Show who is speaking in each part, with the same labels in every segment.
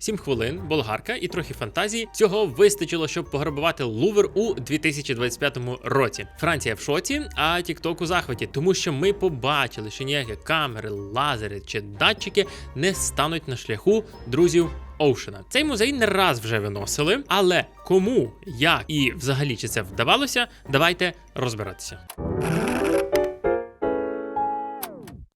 Speaker 1: 7 хвилин, болгарка і трохи фантазії. Цього вистачило, щоб пограбувати Лувр у 2025 році. Франція в шоці, а Тікток у захваті, тому що ми побачили, що ніякі камери, лазери чи датчики не стануть на шляху друзів. Оушена. Цей музей не раз вже виносили, але кому, як і взагалі чи це вдавалося, давайте розбиратися.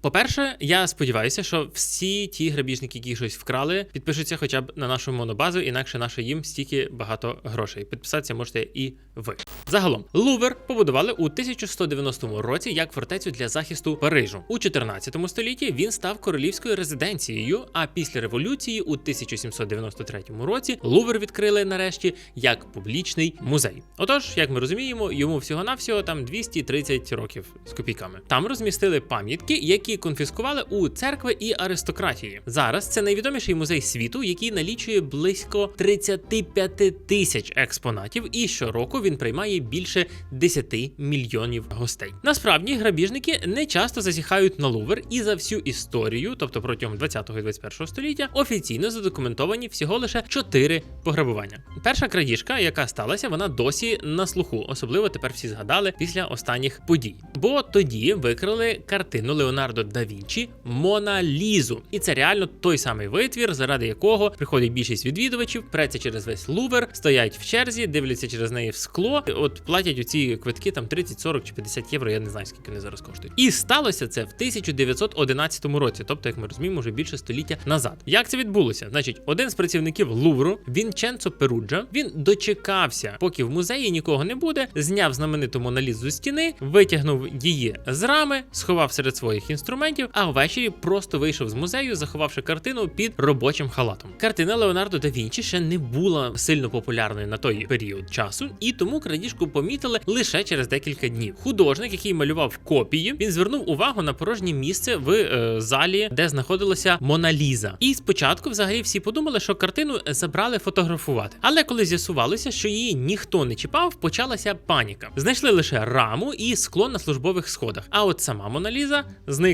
Speaker 1: По-перше, я сподіваюся, що всі ті грабіжники, які щось вкрали, підпишуться хоча б на нашу монобазу, інакше наше їм стільки багато грошей. Підписатися можете і ви. Загалом, Лувр побудували у 1190 році як фортецю для захисту Парижу. У 14 столітті він став королівською резиденцією. А після революції у 1793 році Лувр відкрили нарешті як публічний музей. Отож, як ми розуміємо, йому всього-навсього там 230 років з копійками. Там розмістили пам'ятки, які конфіскували у церкви і аристократії. Зараз це найвідоміший музей світу, який налічує близько 35 тисяч експонатів, і щороку він приймає більше 10 мільйонів гостей. Насправді грабіжники не часто засіхають на Лувр, і за всю історію, тобто протягом 20-го і 21-го століття, офіційно задокументовані всього лише 4 пограбування. Перша крадіжка, яка сталася, вона досі на слуху, особливо тепер всі згадали після останніх подій. Бо тоді викрали картину Леонардо да Вінчі Мона Лізу, і це реально той самий витвір, заради якого приходить більшість відвідувачів, преться через весь Лувр, стоять в черзі, дивляться через неї в скло. От платять оці квитки там 30, 40 чи 50 євро. Я не знаю скільки вони зараз коштують. І сталося це в 1911 році, тобто, як ми розуміємо, вже більше століття назад. Як це відбулося? Значить, один з працівників Лувру, Вінченцо Перуджа, він дочекався, поки в музеї нікого не буде, зняв знамениту Моналізу з стіни, витягнув її з рами, сховав серед своїх інструментів, а ввечері просто вийшов з музею, заховавши картину під робочим халатом. Картина Леонардо да Вінчі ще не була сильно популярною на той період часу, і тому крадіжку помітили лише через декілька днів. Художник, який малював копії, він звернув увагу на порожнє місце в е, залі, де знаходилася Мона Ліза. І спочатку, взагалі, всі подумали, що картину забрали фотографувати. Але коли з'ясувалося, що її ніхто не чіпав, почалася паніка. Знайшли лише раму і скло на службових сходах. А от сама Мона Ліза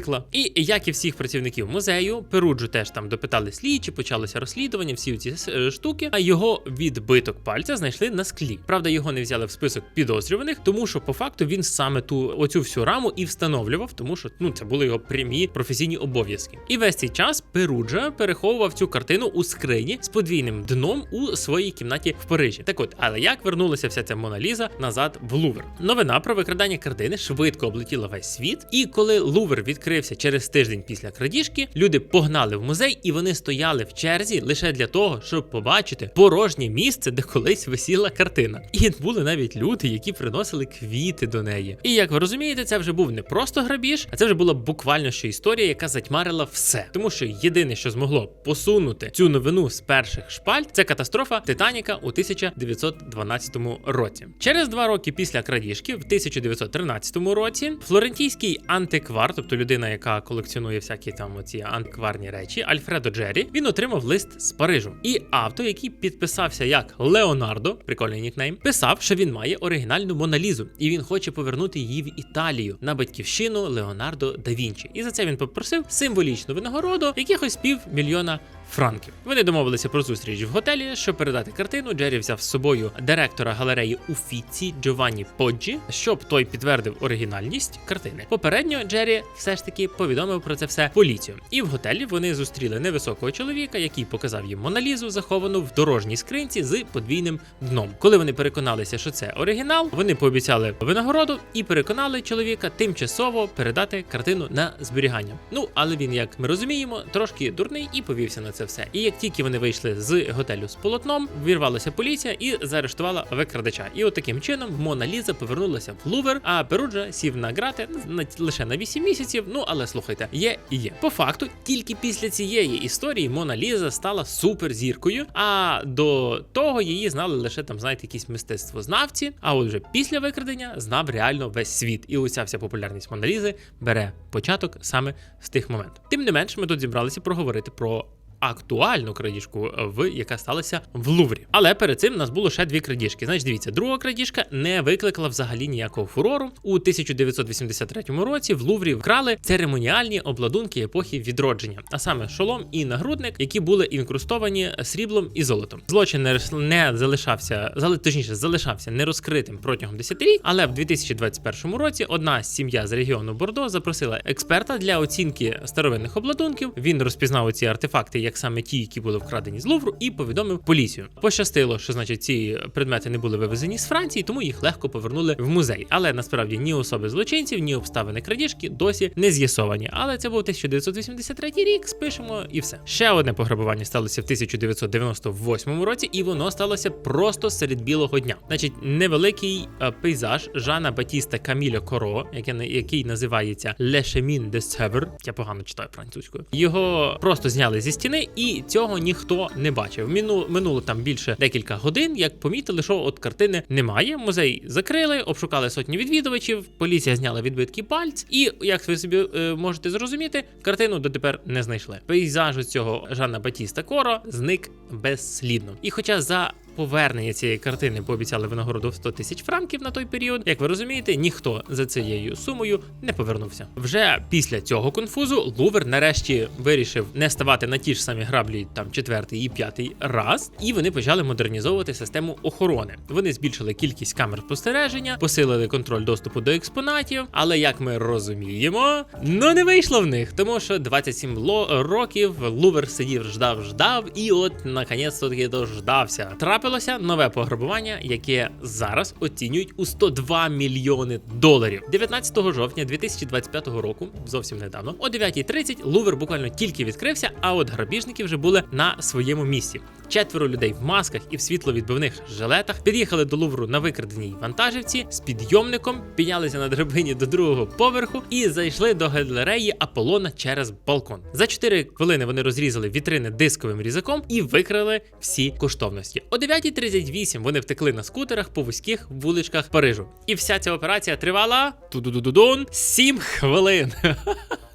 Speaker 1: зникла. І як і всіх працівників музею, Перуджу теж там допитали слідчі, почалося розслідування, всі ці е, штуки. А його відбиток пальця знайшли на склі. Правда, його не взяли в список підозрюваних, тому що по факту він саме ту оцю всю раму і встановлював, тому що ну це були його прямі професійні обов'язки. І весь цей час Перуджа переховував цю картину у скрині з подвійним дном у своїй кімнаті в Парижі. Так от, але як вернулася вся ця Мона Ліза назад в Лувр? Новина про викрадання картини швидко облетіла весь світ. І коли Лувр відкрився через тиждень після крадіжки, люди погнали в музей і вони стояли в черзі лише для того, щоб побачити порожнє місце, де колись висіла картина. І були навіть люди, які приносили квіти до неї. І як ви розумієте, це вже був не просто грабіж, а це вже була буквально ще історія, яка затьмарила все. Тому що єдине, що змогло посунути цю новину з перших шпальт, це катастрофа Титаніка у 1912 році. Через два роки після крадіжки, в 1913 році, флорентійський антиквар, тобто людина, яка колекціонує всякі там оці антикварні речі, Альфредо Джері, він отримав лист з Парижу. І авто, який підписався як Леонардо, прикольний нікнейм, писав, що він має оригінальну Моналізу, і він хоче повернути її в Італію на батьківщину Леонардо да Вінчі. І за це він попросив символічну винагороду якихось півмільйона франків. Вони домовилися про зустріч в готелі, щоб передати картину. Джері взяв з собою директора галереї Уфіці Джованні Поджі, щоб той підтвердив оригінальність картини. Попередньо Джері все ж таки повідомив про це все поліцію. І в готелі вони зустріли невисокого чоловіка, який показав їм Моналізу, заховану в дорожній скринці з подвійним дном. Коли вони переконалися, що це оригінал, вони пообіцяли винагороду і переконали чоловіка тимчасово передати картину на зберігання. Ну але він, як ми розуміємо, трошки дурний і повівся на це все. І як тільки вони вийшли з готелю з полотном, вірвалася поліція і заарештувала викрадача. І от таким чином Мона Ліза повернулася в Лувр, а Перуджа сів на грати на лише на 8 місяців. Ну але слухайте, є і є. По факту, тільки після цієї історії Мона Ліза стала суперзіркою. А до того її знали лише там, знаєте, якісь мистецтвознавці. А от вже після викрадення знав реально весь світ. І уся вся популярність Мона Лізи бере початок саме з тих моментів. Тим не менш, ми тут зібралися проговорити про актуальну крадіжку, е, в яка сталася в Луврі. Але перед цим у нас було ще дві крадіжки. Значить, дивіться, друга крадіжка не викликала взагалі ніякого фурору. У 1983 році в Луврі вкрали церемоніальні обладунки епохи відродження, а саме шолом і нагрудник, які були інкрустовані сріблом і золотом. Злочин не, залишався, зали- точніше, залишався нерозкритим протягом десятиліть, але в 2021 році одна сім'я з регіону Бордо запросила експерта для оцінки старовинних обладунків. Він розпізнав ці артефакти як саме ті, які були вкрадені з Лувру, і повідомив поліцію. Пощастило, що значить ці предмети не були вивезені з Франції, тому їх легко повернули в музей. Але насправді ні особи злочинців, ні обставини крадіжки досі не з'ясовані. Але це був 1983 рік. Спишемо і все. Ще одне пограбування сталося в 1998 році, і воно сталося просто серед білого дня. Значить, невеликий е, пейзаж Жана Батіста Каміля Коро, який називається Le Chemin de Sèvres. Я погано читаю французькою. Його просто зняли зі стіни, і цього ніхто не бачив. Міну, минуло там більше декілька годин, як помітили, що от картини немає. Музей закрили, обшукали сотні відвідувачів. Поліція зняла відбитки пальць, і як ви собі е, можете зрозуміти, картину дотепер не знайшли. Пейзаж цього Жана Батіста Коро зник безслідно. І хоча за повернення цієї картини пообіцяли винагороду в 100 тисяч франків на той період. Як ви розумієте, ніхто за цією сумою не повернувся. Вже після цього конфузу Лувр нарешті вирішив не ставати на ті ж самі граблі, там четвертий і п'ятий раз, і вони почали модернізовувати систему охорони. Вони збільшили кількість камер спостереження, посилили контроль доступу до експонатів. Але як ми розуміємо, ну не вийшло в них, тому що 27 ло- років Лувр сидів, ждав, ждав, і от наконець таки дождався. Трапилося нове пограбування, яке зараз оцінюють у 102 мільйони доларів. 19 жовтня 2025 року, зовсім недавно, о 9.30 Лувр буквально тільки відкрився, а от грабіжники вже були на своєму місці. Четверо людей в масках і в світловідбивних жилетах під'їхали до Лувру на викраденій вантажівці з підйомником, піднялися на драбині до другого поверху і зайшли до галереї Аполлона через балкон. За 4 хвилини вони розрізали вітрини дисковим різаком і викрали всі коштовності. О 9.38 вони втекли на скутерах по вузьких вуличках Парижу. І вся ця операція тривала ту-ду-ду-ду-дун 7 хвилин.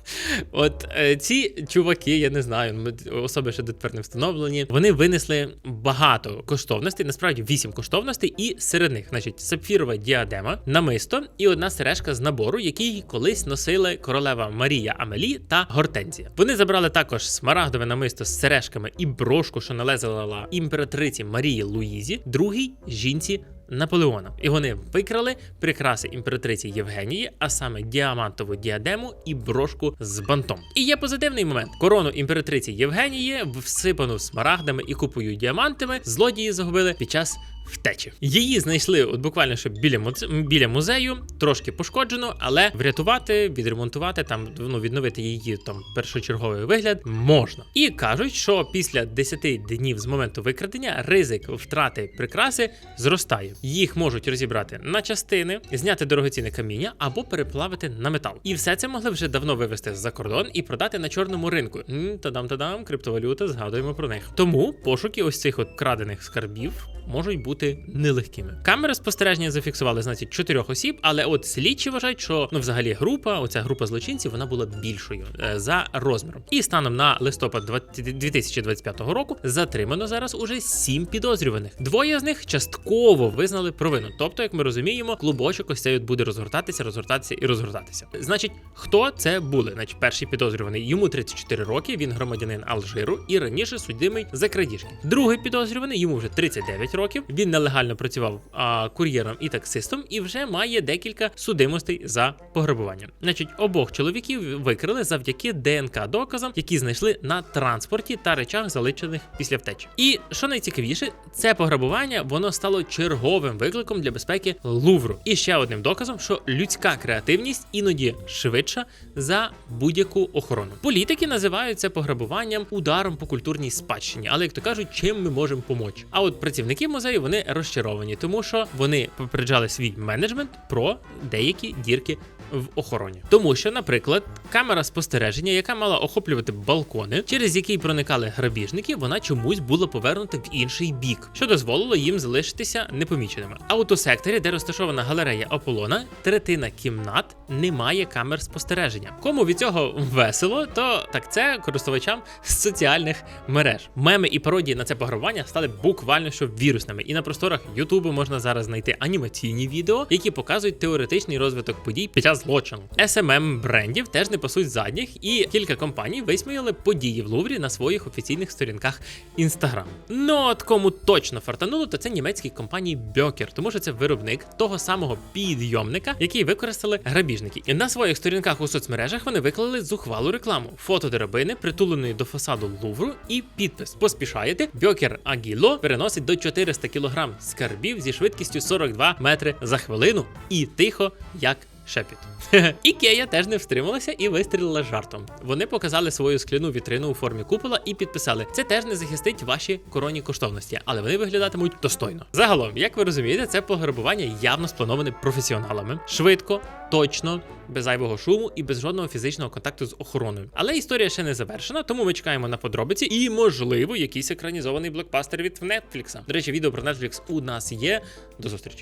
Speaker 1: От е, ці чуваки, я не знаю, особи ще дотепер не встановлені. Вони винесли багато коштовностей, насправді вісім коштовностей, і серед них, значить, сапфірова діадема, намисто і одна сережка з набору, який колись носили королева Марія Амелі та Гортензія. Вони забрали також смарагдове намисто з сережками і брошку, що належала імператриці Марії Луїзі, другій жінці Наполеона. І вони викрали прикраси імператриці Євгенії, а саме діамантову діадему і брошку з бантом. І є позитивний момент: корону імператриці Євгенії, всипану смарагдами і купою діамантами, злодії загубили під час. Втечі її знайшли от буквально що біля біля музею, трошки пошкоджено, але врятувати, відремонтувати там, ну відновити її там першочерговий вигляд можна. І кажуть, що після 10 днів з моменту викрадення ризик втрати прикраси зростає. Їх можуть розібрати на частини, зняти дорогоцінне каміння або переплавити на метал. І все це могли вже давно вивезти за кордон і продати на чорному ринку. Та-дам-та-дам, криптовалюта, згадуємо про них. Тому пошуки ось цих от крадених скарбів можуть бути нелегкими. Камери спостереження зафіксували, значить, чотирьох осіб, але от слідчі вважають, що ну взагалі група, оця група злочинців, вона була більшою е, за розміром. І станом на листопад 20 2025 року затримано зараз уже сім підозрюваних. Двоє з них частково визнали провину. Тобто, як ми розуміємо, клубочок ось цей от буде розгортатися, розгортатися і розгортатися. Значить, хто це були? Значить, перший підозрюваний йому 34 роки. Він громадянин Алжиру і раніше судимий за крадіжки. Другий підозрюваний йому вже 39 років. Він нелегально працював а, кур'єром і таксистом і вже має декілька судимостей за пограбування. Значить, обох чоловіків викрили завдяки ДНК доказам, які знайшли на транспорті та речах, залишених після втечі. І що найцікавіше, це пограбування воно стало черговим викликом для безпеки Лувру. І ще одним доказом, що людська креативність іноді швидша за будь-яку охорону. Політики називають це пограбуванням ударом по культурній спадщині, але як то кажуть, чим ми можемо помочь. А от працівники музею вони розчаровані, тому що вони попереджали свій менеджмент про деякі дірки в охороні. Тому що, наприклад, камера спостереження, яка мала охоплювати балкони, через який проникали грабіжники, вона чомусь була повернута в інший бік, що дозволило їм залишитися непоміченими. А от у секторі, де розташована галерея Аполлона, третина кімнат не має камер спостереження. Кому від цього весело, то так це користувачам соціальних мереж. Меми і пародії на це пограбування стали буквально що вірусними. І на просторах Ютубу можна зараз знайти анімаційні відео, які показують теоретичний розвиток подій під час злочину. SMM брендів теж не пасуть задніх, і кілька компаній висміяли події в Луврі на своїх офіційних сторінках Instagram. Ну от кому точно фартануло, то це німецькі компанії Böker, тому що це виробник того самого підйомника, який використали грабіжники. І на своїх сторінках у соцмережах вони виклали зухвалу рекламу: фото драбини, притуленої до фасаду Лувру, і підпис: Поспішаєте, Бьокер Агіло переносить до 400 кг скарбів зі швидкістю 42 метри за хвилину і тихо, як шепіт. Ікея теж не встрималася і вистрілила жартом. Вони показали свою скляну вітрину у формі купола і підписали: це теж не захистить ваші коронні коштовності, але вони виглядатимуть достойно. Загалом, як ви розумієте, це пограбування явно сплановане професіоналами, швидко, точно, без зайвого шуму і без жодного фізичного контакту з охороною. Але історія ще не завершена, тому ми чекаємо на подробиці і, можливо, якийсь екранізований блокбастер від Netflix. До речі, відео про Netflix у нас є. До зустрічі.